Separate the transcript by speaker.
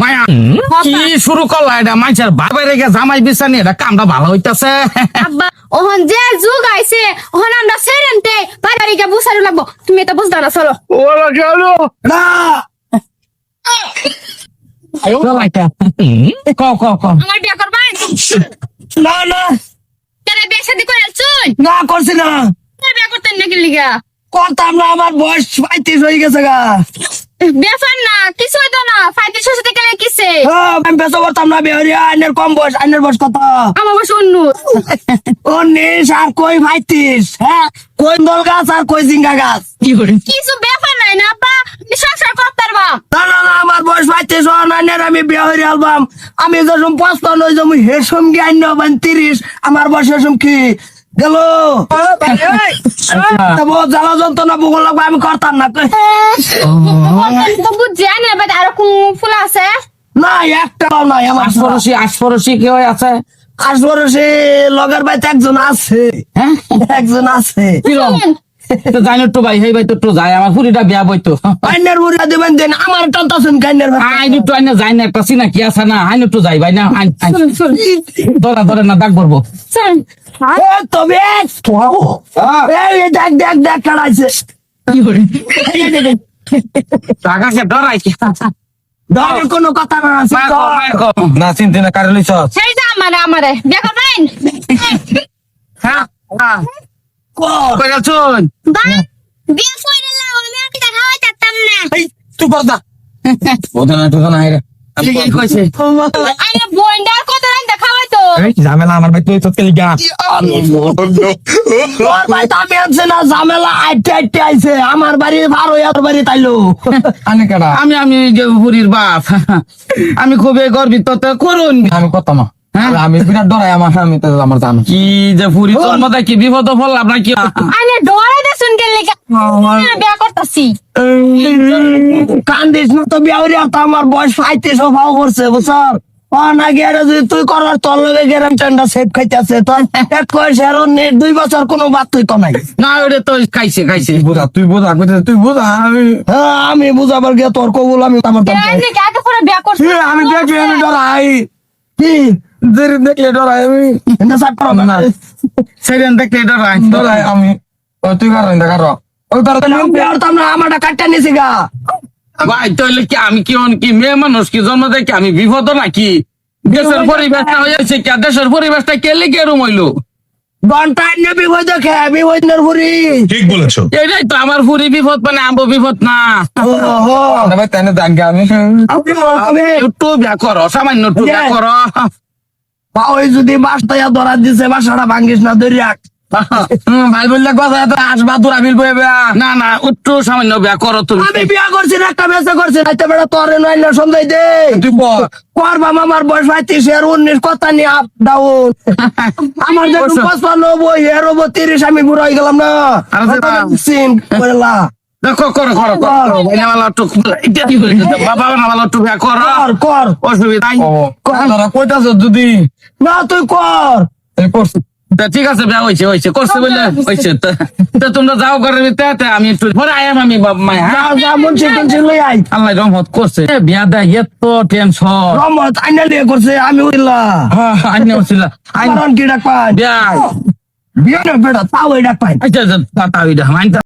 Speaker 1: মায়া কি শুরু করলা এটা? মাইছের বাবার রেখে জামাই বিছানি এটা কামটা ভালো হইতাছে?
Speaker 2: আব্বা ওহন যে যুগ আইছে ওহন আমরা সেরেন্টে বাড়িকে বুসারু লাগবো। তুমি এটা বুঝতা না চলো।
Speaker 1: ওরা গেল
Speaker 3: না।
Speaker 1: ক ক ক
Speaker 2: আমার বিয়ে করবাই
Speaker 3: না না।
Speaker 2: কেন বিয়ে শাদি করে চুন
Speaker 3: না করছি না।
Speaker 2: বিয়ে করতেন নাকি লিগা
Speaker 3: করতাম না আমার বয়স পঁয়ত্রিশ হয়ে গেছে গা।
Speaker 2: বিয়ে না কিছু হইতো না ফাইতে সুসাতে গেলে কিসে
Speaker 3: হ্যাঁ, আমি করতাম না বিহারি আইনের কম বয়স আইনের বয়স কত?
Speaker 2: আমার বসে অন্য
Speaker 3: উনিশ আর কই ভাইত্রিশ? হ্যাঁ কই দল গাছ আর কই জিঙ্গা গাছ?
Speaker 2: কিছু ব্যাপার নাই না আব্বা। তুমি সংসার করতে পারবা।
Speaker 3: না না না আমার বয়স আমি বিহারি অ্যালবাম আমি যখন হেসম গিয়ে আইন হবেন তিরিশ। আমার বয়স হেসম কি? গেল। বহুত জ্বালা যন্ত্রণা ভূগোল আমি করতাম না।
Speaker 2: বুঝছি আর কোন ফুল আছে?
Speaker 3: না একটাও নাই আমার
Speaker 1: আশপরশি আশপরশি কেউ আছে?
Speaker 3: সে লগের বাড়িতে একজন আছে।
Speaker 1: হ্যাঁ?
Speaker 3: একজন আছে।
Speaker 1: কিরম তো জানি তো ভাই হেই ভাই তো তো যায় আমার পুরিটা বিয়া বইতো।
Speaker 3: আইনের বুড়িয়া দেবেন দেন আমার টানতাছেন কাইনের
Speaker 1: আইন তো আইনে যাই না একটা কি আছে না আইন তো যাই ভাই না আইন আইন। ধরা ধরে না ডাক
Speaker 3: তবে এই এই দেখ দেখ দেখ। কাড়াইছে
Speaker 1: টাকাকে ডরাইছে
Speaker 3: ধরের কোনো কথা না আছে
Speaker 1: না চিন্তা না কারে লইছ?
Speaker 2: সেই যা আমারে আমারে। দেখো করবেন
Speaker 1: হ্যাঁ
Speaker 3: কো
Speaker 1: কই চুন?
Speaker 2: বা বিয়ে লাও আমি আর পিঠা খাওয়াই চাইতাম না।
Speaker 1: এই তুই পর্দা ওদের না তোদের না রে। কইছে।
Speaker 2: আরে বন্ডার কত রান্দা খাওয়াই তো
Speaker 1: এই ঝামেলা আমার ভাই তুই তো তেল গা
Speaker 3: তোর ভাই আছে না ঝামেলা আইটে আইটে আইছে। আমার বাড়ি ভালো আর বাড়ি তাইলো।
Speaker 1: আনে কেডা? আমি আমি যে বুড়ির বাপ। আমি খুবই গর্বিত তো করুন।
Speaker 4: আমি করতাম না।
Speaker 1: হ্যাঁ?
Speaker 4: আমি বিরাট ডরাই আমার আমি তো আমার জানো।
Speaker 1: কি যে পুরি জন্ম কি বিপদ ফল আপনার কি
Speaker 2: আরে ডরে দে শুন কে লিগা বিয়ে করতাছি?
Speaker 3: কান্দিস না তো বিয়াউরি আর তো আমার বয়স ফাইতে সব করছে বুঝছর না গেরে যদি তুই করার তোর লগে গেরাম চান্ডা সেফ খাইতেছে। তোর এক কয়েস হেরো নে দুই বছর কোনো বাদ তুই কমাই।
Speaker 1: না ওটা তো খাইছে খাইছে।
Speaker 4: বুঝা তুই বুঝা কইতে তুই বুঝা আমি
Speaker 3: হ্যাঁ আমি বুঝাবার গিয়ে তোর কবুল আমি আমার দাম
Speaker 2: এই লিগা আগে করে বিয়ে করছি।
Speaker 4: এ, আমি দেখলে আমি ডরাই।
Speaker 3: কি?
Speaker 4: দেরি দেখলে ডরাই আমি
Speaker 3: না
Speaker 1: সেদিন দেখলে ডরাই।
Speaker 4: ডরাই আমি তুই কারও না কারও। ও তার
Speaker 3: আমি বিয়ারতাম না আমারটা কাটটা নিছি গা।
Speaker 1: ভাই তাহলে কি আমি কি কি মেয়ে মানুষ? কি জন্ম দেয় কি আমি বিপদ নাকি? দেশের পরিবেশটা হয়েছে কি? দেশের পরিবেশটা কে লিখে হইল?
Speaker 3: ভুরি
Speaker 5: ঠিক বলেছ।
Speaker 1: এটাই তো আমার বিপদ মানে আমবো বিপদ না।
Speaker 4: ভাই তাই না জানকে আমি
Speaker 3: আমি।
Speaker 1: একটু বিয়া করো সামান্য একটু বিয়া
Speaker 3: Yes.
Speaker 1: করো।
Speaker 3: বা ওই যদি বাসটা ধরা দিছে বাসাটা ভাঙ্গিস না ধরি রাখ
Speaker 1: ভাই বললে কথা এত আসবা তোরা বিল না না একটু সামান্য বিয়া করো তুমি।
Speaker 3: আমি বিয়া করছি না একটা মেসে করছি রাইতে বেড়া তোর নয় না সন্ধ্যায় দে।
Speaker 4: তুই বল
Speaker 3: করবা আমার বয়স পঁয়ত্রিশ এর উনিশ কথা নিয়ে আপ ডাউন আমার যে
Speaker 1: বসো।
Speaker 3: পঁচপান্ন বই এর হব তিরিশ আমি বুড়ো হয়ে গেলাম না।
Speaker 1: আরে সেটা-
Speaker 3: সিন করলা
Speaker 1: দেখো করো বাবা না ভালো অসুবিধা
Speaker 4: কইতাছ যদি
Speaker 3: না তুই কর।
Speaker 4: করছি।
Speaker 1: তা ঠিক আছে বিয়া হয়েছে হয়েছে করছে বললে হয়েছে তা- তোমরা যাও করে তে আমি একটু পরে আয়াম আমি হ্যাঁ? আল্লাহ রহমত করছে। বিয়া দেয় এত টেনশন
Speaker 3: রহমত আইনা লিয়ে করছে আমি
Speaker 1: আইনা
Speaker 3: কি ডাক পাই
Speaker 1: বিয়া।
Speaker 3: বিয়া না বেটা তাও ডাক পাই
Speaker 1: আচ্ছা তাও তা- তা ওইটা, আইন তা-